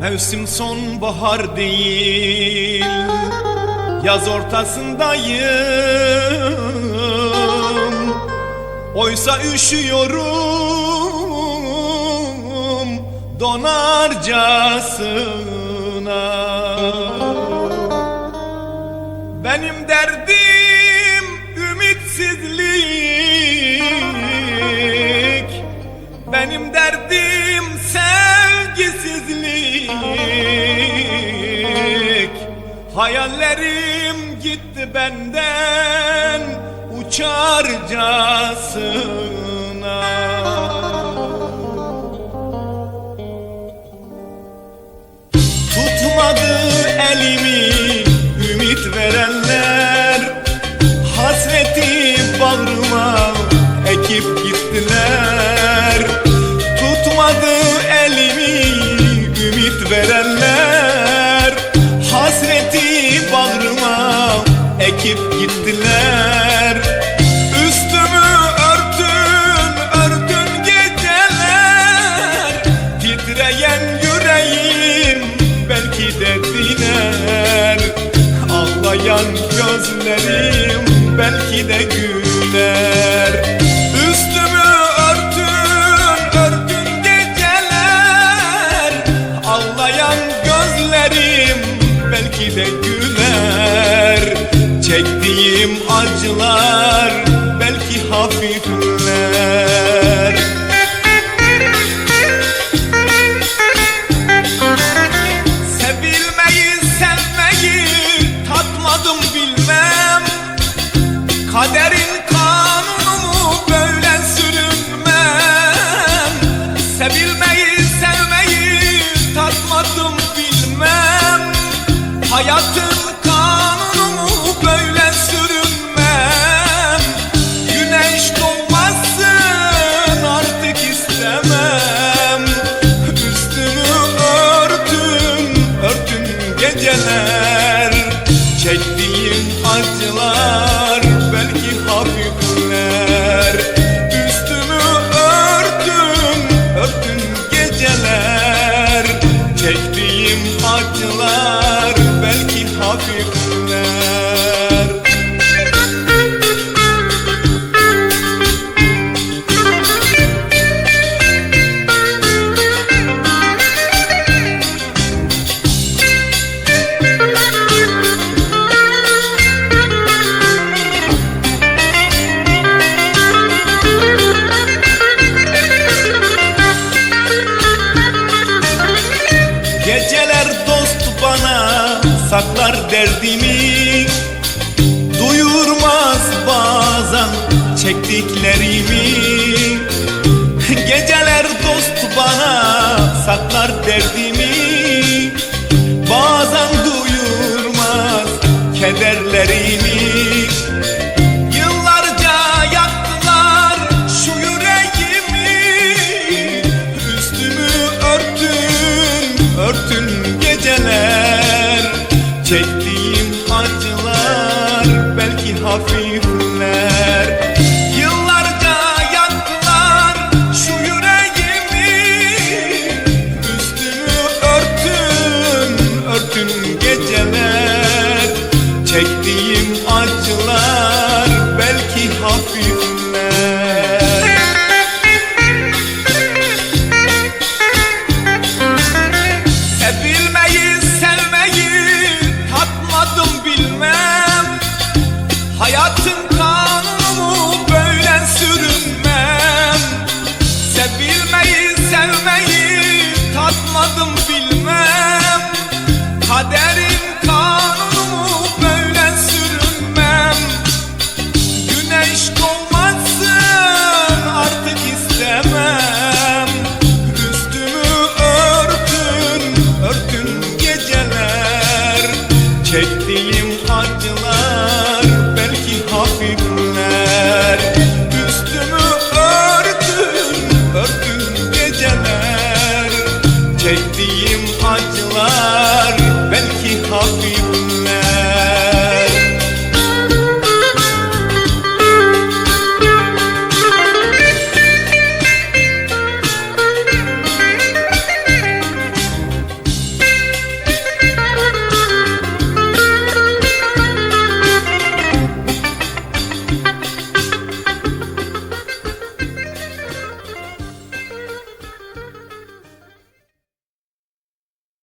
Mevsim sonbahar değil Yaz ortasındayım. Oysa üşüyorum Donarcasına. Benim derdim ümitsizlik Benim derdim sevgisizlik Hayallerim gitti benden uçarcasına diner Ağlayan gözlerim belki de güler. Üstümü örtün, örtün geceler. Ağlayan gözlerim belki de güler. Çektiğim acılar belki hafifler geceler Çektiğim acılar derdimi Duyurmaz bazen çektiklerimi. Geceler dost bana saklar derdimi. Bazen duyurmaz kederlerimi. Yıllarca yaktılar şu yüreğimi. Üstümü örtün, örtün geceler. Acılar belki Hayatın